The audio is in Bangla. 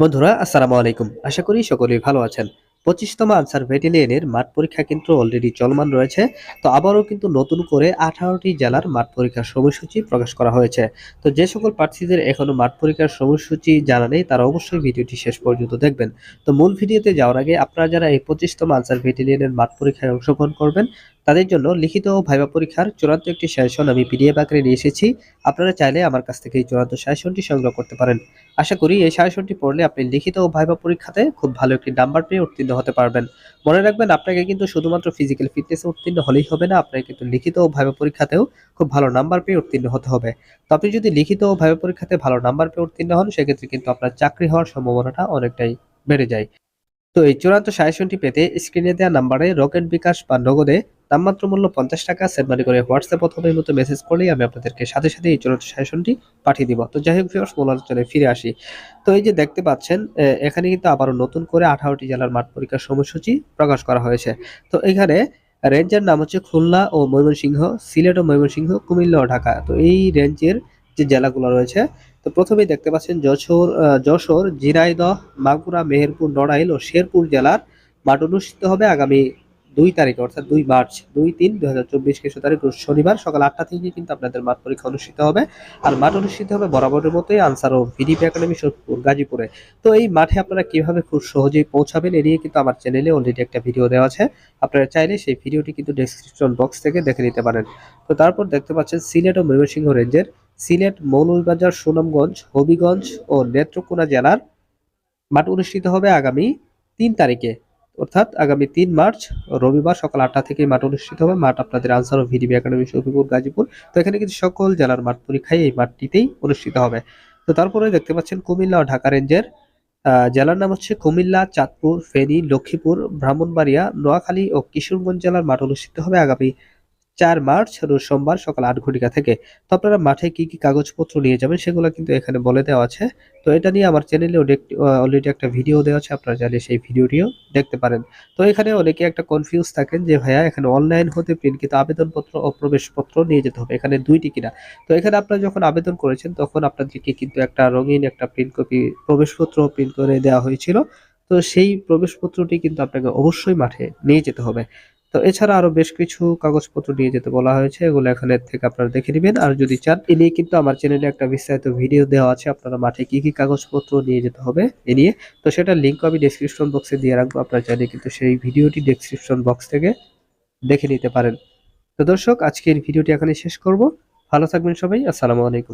বন্ধুরা, আসসালামু আলাইকুম। আশা করি সকলেই ভালো আছেন। পঁচিশতম আনসার ভেটেলিয়ানের মাঠ পরীক্ষা কিন্তু অলরেডি চলমান রয়েছে। তো আবারও কিন্তু নতুন করে আঠারোটি জেলার মাঠ পরীক্ষার সময়সূচি প্রকাশ করা হয়েছে। তো যে সকল প্রার্থীদের এখনও মাঠ পরীক্ষার সময়সূচি জানা নেই, তারা অবশ্যই ভিডিওটি শেষ পর্যন্ত দেখবেন। তো মূল ভিডিওতে যাওয়ার আগে আপনারা যারা এই পঁচিশতম আনসার ভেটেলিয়ানের মাঠ পরীক্ষায় অংশগ্রহণ করবেন তাদের জন্য লিখিত ও ভাইবা পরীক্ষার চূড়ান্ত একটি সাজেশন আমি পিডিএফ আকারে নিয়ে এসেছি। আপনারা চাইলে আমার কাছ থেকে এই চূড়ান্ত সাজেশনটি সংগ্রহ করতে পারেন। আশা করি এই সাজেশনটি পড়লে আপনি লিখিত ও ভাইবা পরীক্ষাতে খুব ভালো একটি নাম্বার পেয়ে উত্তীর্ণ হতে পারবেন। মনে রাখবেন, আপনাকে কিন্তু শুধুমাত্র ফিজিক্যাল ফিটনেসে উত্তীর্ণ হলেই হবে না, আপনাকে কিন্তু লিখিত ও ভাইবা পরীক্ষাতেও খুব ভালো নাম্বার পেয়ে উত্তীর্ণ হতে হবে। তো আপনি যদি লিখিত ও ভাইবা পরীক্ষাতে ভালো নাম্বার পেয়ে উত্তীর্ণ হন, সেক্ষেত্রে কিন্তু আপনার চাকরি হওয়ার সম্ভাবনাটা অনেকটাই বেড়ে যায়। তো এই চূড়ান্ত সাজেশনটি পেতে স্ক্রিনে দেওয়া নাম্বারে রকেট বিকাশ বা নগদে নামমাত্র মূল্য পঞ্চাশ টাকা। সেন্ড মানি করে হোয়াটসঅ্যাপ অথবা মতো মেসেজ করলেই আমি আপনাদেরকে সাথে সাথে এই চূড়ান্ত সাজেশনটি পাঠিয়ে দিব। তো যাই হোক ভিউয়ার্স মূল আলোচনায় ফিরে আসি। তো এই যে দেখতে পাচ্ছেন এখানে কিন্তু আবারও নতুন করে আঠারোটি জেলার মাঠ পরীক্ষার সময়সূচি প্রকাশ করা হয়েছে। তো এখানে রেঞ্জের নাম হচ্ছে খুলনা ও ময়মনসিংহ, সিলেট ও ময়মনসিংহ, কুমিল্লা ও ঢাকা। তো এই রেঞ্জের যে জেলাগুলো রয়েছে, তো প্রথমেই দেখতে পাচ্ছেন যশোর যশোর জিরাইদহ মাগুরা, মেহেরপুর, নড়াইল ও শেরপুর জেলার মাঠ অনুষ্ঠিত হবে আগামী দুই তারিখে, অর্থাৎ দুই মার্চ দুই তিন দুই হাজার চব্বিশ খ্রিস্ট তারিখ শনিবার সকাল আটটা থেকে কিন্তু আপনাদের মাঠ পরীক্ষা অনুষ্ঠিত হবে। আর মাঠ অনুষ্ঠিত হবে বরাবরের মতোই আনসার ও ভিডিপি একাডেমি গাজীপুরে। তো এই মাঠে আপনারা কীভাবে খুব সহজেই পৌঁছাবেন এ নিয়ে কিন্তু আমার চ্যানেলে অলরেডি একটা ভিডিও দেওয়া আছে। আপনারা চাইলে সেই ভিডিওটি কিন্তু ডেসক্রিপশন বক্স থেকে দেখে নিতে পারেন। তো তারপর দেখতে পাচ্ছেন সিলেট ও ময়মনসিংহ রেঞ্জের সিলেট, মৌলভীবাজার, সুনামগঞ্জ, হবিগঞ্জ ও নেত্রকোনা জেলার মাঠ অনুষ্ঠিত হবে আগামী তিন তারিখে। অর্থাৎ আগামী তিন মার্চ, রবিবার সকাল আটটা থেকে মাঠ অনুষ্ঠিত হবে। মাঠ আপনাদের আনসার ও ভিডিবি একাডেমি শফিপুর গাজীপুর। তো এখানে কিন্তু সকল জেলার মাঠ পরীক্ষায় এই মাঠটিতেই অনুষ্ঠিত হবে। তো তারপরে দেখতে পাচ্ছেন কুমিল্লা ও ঢাকা রেঞ্জের জেলার নাম হচ্ছে কুমিল্লা, চাঁদপুর, ফেনী, লক্ষ্মীপুর, ব্রাহ্মণবাড়িয়া, নোয়াখালী ও কিশোরগঞ্জ জেলার মাঠ অনুষ্ঠিত হবে আগামী চার মার্চ রোজ সোমবার সকাল আট ঘটিকা থেকে। তো আপনারা মাঠে কি কি কাগজপত্র নিয়ে যাবেন সেগুলো কিন্তু এখানে বলে দেওয়া আছে। তো এটা নিয়ে আমার চ্যানেলে অলরেডি একটা ভিডিও দেওয়া আছে, আপনারা চাইলে সেই ভিডিওটিও দেখতে পারেন। তো এখানে অনেকে একটা কনফিউজ থাকেন যে, ভাইয়া, এখানে অনলাইন হতে প্রিন্টকৃত আবেদনপত্র ও প্রবেশপত্র নিয়ে যেতে হবে, এখানে দুইটি কিনা? তো এখানে আপনারা যখন আবেদন করেছেন, তখন আপনাদেরকে কিন্তু একটা রঙিন একটা প্রিন্ট কপি প্রবেশপত্র প্রিন্ট করে দেওয়া হয়েছিল। তো সেই প্রবেশপত্রটি কিন্তু আপনাকে অবশ্যই মাঠে নিয়ে যেতে হবে। তো এছাড়া আরও বেশ কিছু কাগজপত্র নিয়ে যেতে বলা হয়েছে, এগুলো এখানে থেকে আপনারা দেখে নেবেন। আর যদি চান, এ নিয়ে কিন্তু আমার চ্যানেলে একটা বিস্তারিত ভিডিও দেওয়া আছে, আপনারা মাঠে কি কি কাগজপত্র নিয়ে যেতে হবে এ নিয়ে। তো সেটা লিঙ্ক আমি ডেসক্রিপশন বক্সে দিয়ে রাখব, আপনারা চাইলে কিন্তু সেই ভিডিওটি ডেসক্রিপশন বক্স থেকে দেখে নিতে পারেন। তো দর্শক, আজকের ভিডিওটি এখানে শেষ করব। ভালো থাকবেন সবাই, আসসালামু আলাইকুম।